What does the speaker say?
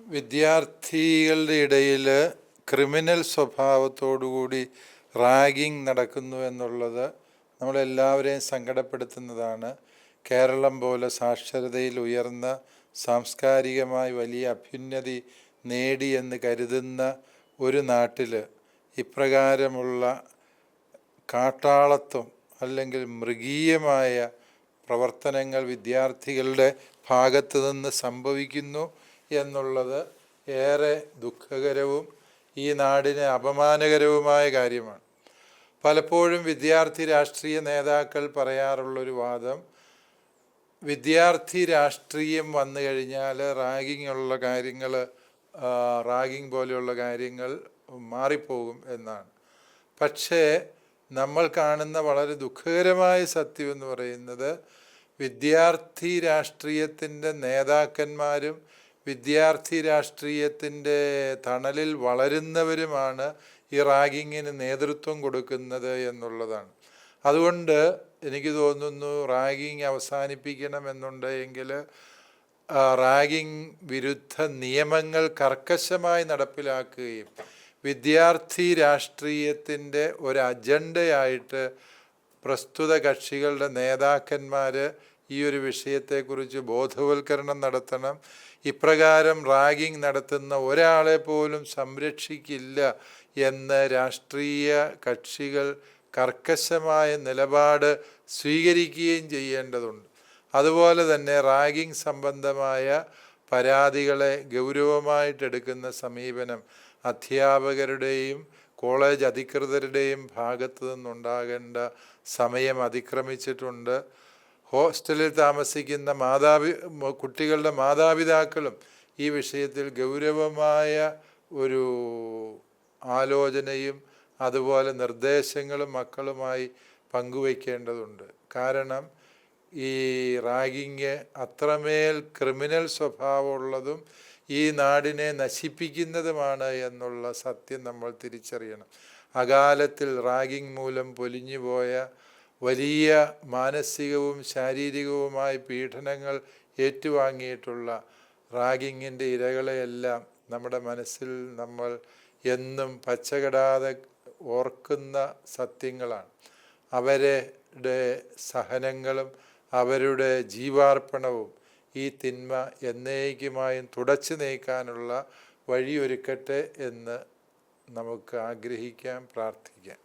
വിദ്യാർത്ഥികളുടെ ഇടയിൽ criminal സ്വഭാവത്തോടുകൂടി ragging നടക്കുന്നു എന്നുള്ളത് നമ്മളെല്ലാവരെയും സങ്കടപ്പെടുത്തുന്നതാണ്. കേരളം പോലെ സാക്ഷരതയിൽ ഉയർന്ന സാംസ്കാരികമായി വലിയ അഭ്യുന്നതി നേടി എന്ന് കരുതുന്ന ഒരു നാട്ടിൽ ഇപ്രകാരമുള്ള കാട്ടാളത്വം അല്ലെങ്കിൽ മൃഗീയമായ പ്രവർത്തനങ്ങൾ വിദ്യാർത്ഥികളുടെ ഭാഗത്ത് നിന്ന് സംഭവിക്കുന്നു. എന്നുള്ളത് ഏറെ ദുഃഖകരവും ഈ നാടിന് അപമാനകരവുമായ കാര്യമാണ്. പലപ്പോഴും വിദ്യാർത്ഥി രാഷ്ട്രീയ നേതാക്കൾ പറയാറുള്ളൊരു വാദം വിദ്യാർത്ഥി രാഷ്ട്രീയം വന്നു കഴിഞ്ഞാൽ റാഗിങ് ഉള്ള കാര്യങ്ങൾ റാഗിങ് പോലെയുള്ള കാര്യങ്ങൾ മാറിപ്പോകും എന്നാണ്. പക്ഷേ നമ്മൾ കാണുന്ന വളരെ ദുഃഖകരമായ സത്യം എന്ന് പറയുന്നത് വിദ്യാർത്ഥി രാഷ്ട്രീയത്തിന്റെ നേതാക്കന്മാരും വിദ്യാർത്ഥി രാഷ്ട്രീയത്തിന്റെ തണലിൽ വളരുന്നവരുമാണ് ഈ റാഗിങ്ങിന് നേതൃത്വം കൊടുക്കുന്നത് എന്നുള്ളതാണ്. അതുകൊണ്ട് എനിക്ക് തോന്നുന്നു റാഗിങ് അവസാനിപ്പിക്കണമെന്നുണ്ടെങ്കിൽ ആ, റാഗിങ് വിരുദ്ധ നിയമങ്ങൾ കർക്കശമായി നടപ്പിലാക്കുകയും വിദ്യാർത്ഥി രാഷ്ട്രീയത്തിന്റെ ഒരു അജണ്ടയായിട്ട് പ്രസ്തുത കക്ഷികളുടെ നേതാക്കന്മാർ ഈ ഒരു വിഷയത്തെക്കുറിച്ച് ബോധവൽക്കരണം നടത്തണം. ഇപ്രകാരം റാഗിങ് നടത്തുന്ന ഒരാളെ പോലും സംരക്ഷിക്കില്ല എന്ന് രാഷ്ട്രീയ കക്ഷികൾ കർക്കശമായ നിലപാട് സ്വീകരിക്കുകയും ചെയ്യേണ്ടതുണ്ട്. അതുപോലെ തന്നെ റാഗിംഗ് സംബന്ധമായ പരാതികളെ ഗൗരവമായിട്ടെടുക്കുന്ന സമീപനം അധ്യാപകരുടെയും കോളേജ് അധികൃതരുടെയും ഭാഗത്തു നിന്നുണ്ടാകേണ്ട സമയം അതിക്രമിച്ചിട്ടുണ്ട്. ഹോസ്റ്റലിൽ താമസിക്കുന്ന മാതാപി കുട്ടികളുടെ മാതാപിതാക്കളും ഈ വിഷയത്തിൽ ഗൗരവമായ ഒരു ആലോചനയും അതുപോലെ നിർദ്ദേശങ്ങളും മക്കളുമായി പങ്കുവയ്ക്കേണ്ടതുണ്ട്. കാരണം ഈ റാഗിങ് അത്രമേൽ ക്രിമിനൽ സ്വഭാവമുള്ളതും ഈ നാടിനെ നശിപ്പിക്കുന്നതുമാണ് എന്നുള്ള സത്യം നമ്മൾ തിരിച്ചറിയണം. അകാലത്തിൽ റാഗിങ് മൂലം പൊലിഞ്ഞുപോയ വലിയ മാനസികവും ശാരീരികവുമായ പീഡനങ്ങൾ ഏറ്റുവാങ്ങിയിട്ടുള്ള റാഗിങ്ങിന്റെ ഇരകളെയെല്ലാം നമ്മുടെ മനസ്സിൽ നമ്മൾ എന്നും പച്ചകിടാതെ ഓർക്കുന്ന സത്യങ്ങളാണ്. അവരുടെ സഹനങ്ങളും അവരുടെ ജീവാർപ്പണവും ഈ തിന്മ എന്നേക്കുമായും തുടച്ചു നീക്കാനുള്ള വഴിയൊരുക്കട്ടെ എന്ന് നമുക്ക് ആഗ്രഹിക്കാം പ്രാർത്ഥിക്കാം.